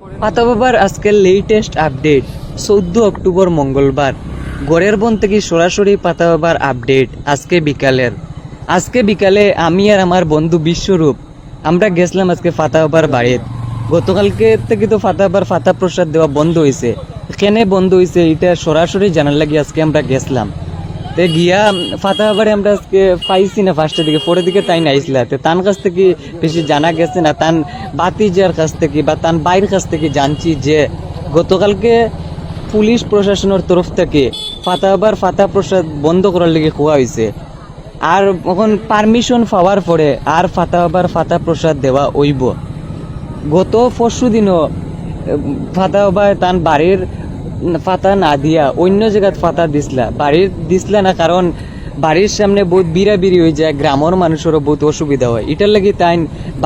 পাতা বাবার আজকের লেটেস্ট আপডেট চৌদ্দ অক্টোবর মঙ্গলবার। গড়ের বন থেকে সরাসরি পাতা বাবার আপডেট আজকে বিকালের। আজকে বিকালে আমি আর আমার বন্ধু বিশ্বরূপ, আমরা গেছিলাম আজকে ফাতা বাবার বাড়িত। গতকালকে থেকে তো ফাতা বাবার ফাতা প্রসাদ দেওয়া বন্ধ হয়েছে কেনে বন্ধ হয়েছে এটা সরাসরি জানার লাগি আজকে আমরা গেছিলাম। তে গিয়া ফাতা বাবারে আমরা আজকে পাইছি না ফার্স্টের দিকে, পরের দিকে তাই নাইছিলা তে তার কাছ থেকে বেশি জানা গেছে না তান বাতিজার কাছ থেকে বা তান বাইরের কাছ থেকে জানছি যে গতকালকে পুলিশ প্রশাসনের তরফ থেকে ফাতা বাবার ফাতা প্রসাদ বন্ধ করার লেগে খোয়া হয়েছে আর এখন পারমিশন পাওয়ার পরে আর ফাতা বাবার ফাতা প্রসাদ দেওয়া হইব। গত পরশু দিনও ফাতা তান বাড়ির ফাতা না দিয়া অন্য জায়গাত ফাতা দিসলা বাড়ির দিসলা না কারণ বাড়ির সামনে বহুত বিড়াবিড়ি হয়ে যায়, গ্রামের মানুষেরও বহুত অসুবিধা হয়। এটার লাগি তাই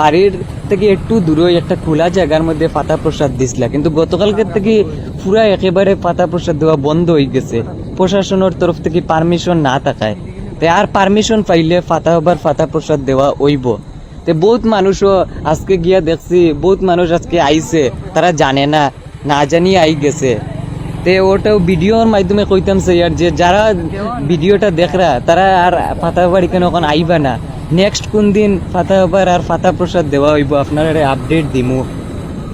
বাড়ির থেকে একটু দূরে একটা খোলা জায়গার মধ্যে ফাতা প্রসাদ দিসলা কিন্তু গতকালকের থেকে পুরা একেবারে ফাতা প্রসাদ দেওয়া বন্ধ হয়ে গেছে। প্রশাসনের তরফ থেকে পারমিশন না থাকায়। তাই আর পারমিশন পাইলে ফাতা হবার ফাতা প্রসাদ দেওয়া হইব। তে বহুত মানুষও আজকে গিয়া দেখছি, বহুত মানুষ আজকে আইছে, তারা জানে না না জানিয়ে আই গেছে। তে ওটাও ভিডিওর মাধ্যমে কইতাম স্যার যে যারা ভিডিওটা দেখরা, তারা আর ফাতা বাড়ি কেন এখন আইবা না? নেক্সট কোন দিন ফাতা হবার আর ফাতা প্রসাদ দেওয়া হইব, আপনারা আপডেট দিমু।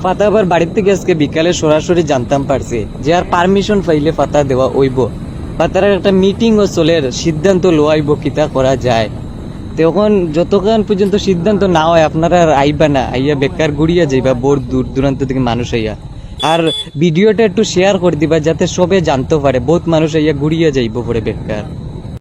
হবার বাড়ির থেকে আজকে বিকালে সরাসরি জানতাম পারছি যে আর পারমিশন পাইলে ফাতা দেওয়া হইব। বা তারা একটা মিটিংও চলে, সিদ্ধান্ত লোয়াইব কিতা করা যায়। তখন যতক্ষণ পর্যন্ত সিদ্ধান্ত না হয়, আপনারা আর আইবা না, আইয়া বেকার ঘুরিয়া যাইবা বড় দূর দূরান্ত থেকে মানুষ আইয়া। আর ভিডিওটা একটু শেয়ার করে দিবা যাতে সবে জানতে পারে, বহুত মানুষ ইয়া ঘুরিয়ে যাইব পরে বেকার